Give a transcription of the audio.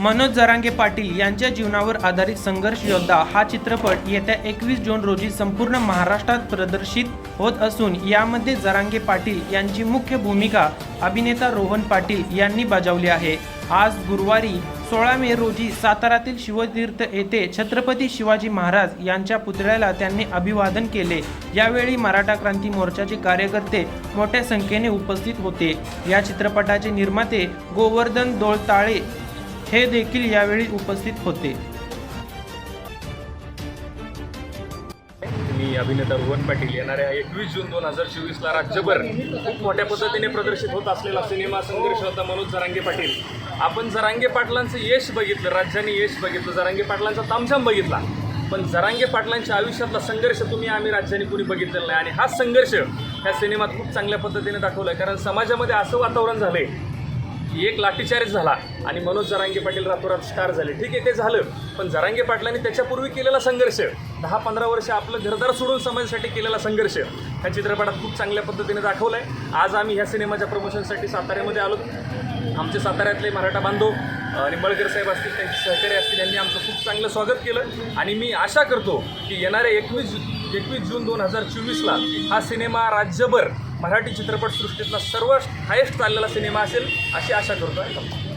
मनोज जरांगे पाटील यांच्या जीवनावर आधारित संघर्ष योद्धा हा चित्रपट येत्या एकवीस जून रोजी संपूर्ण महाराष्ट्रात प्रदर्शित होत असून यामध्ये जरांगे पाटील यांची मुख्य भूमिका अभिनेता रोहन पाटील यांनी बजावली आहे. आज गुरुवारी सोळा मे रोजी सातारातील शिवतीर्थ येथे छत्रपती शिवाजी महाराज यांच्या पुतळ्याला त्यांनी अभिवादन केले. यावेळी मराठा क्रांती मोर्चाचे कार्यकर्ते मोठ्या संख्येने उपस्थित होते. या चित्रपटाचे निर्माते गोवर्धन दोळताळे हे देखील यावेळी उपस्थित होते. मी अभिनेता रोहन पाटील येणाऱ्या एकवीस जून दोन हजार चोवीसला राज्यभर खूप मोठ्या पद्धतीने प्रदर्शित होत असलेला सिनेमा संघर्ष होता मनोज जरांगे पाटील. आपण जरांगे पाटलांचं यश बघितलं राज्याने यश बघितलं जरांगे पाटलांचा तामझाम बघितला. पण जरांगे पाटलांच्या आयुष्यातला संघर्ष तुम्ही आम्ही राज्याने कुणी बघितलेला नाही आणि हा संघर्ष ह्या सिनेमात खूप चांगल्या पद्धतीने दाखवला आहे कारण समाजामध्ये असं वातावरण झालंय एक लाठीचार्ज झाला आणि मनोज जरांगे पाटील रातोरात स्टार झाले. ठीक आहे ते झालं. पण जरांगे पाटलांनी त्याच्यापूर्वी केलेला संघर्ष दहा पंधरा वर्ष आपलं घरदार सोडून समाजासाठी केलेला संघर्ष ह्या चित्रपटात खूप चांगल्या पद्धतीने दाखवला आहे आज आम्ही ह्या सिनेमाच्या प्रमोशनसाठी साताऱ्यामध्ये आलो. आमचे साताऱ्यातले मराठा बांधव आणि साहेब असतील त्यांचे सहकारी असतील यांनी आमचं खूप चांगलं स्वागत केलं. आणि मी आशा करतो की येणाऱ्या एकवीस एकवीस जून दोन हजार चोवीसला हा सिनेमा राज्यभर मराठी चित्रपटसृष्टीतला सर्व हायेस्ट चाललेला सिनेमा असेल अशी आशा करतो आहे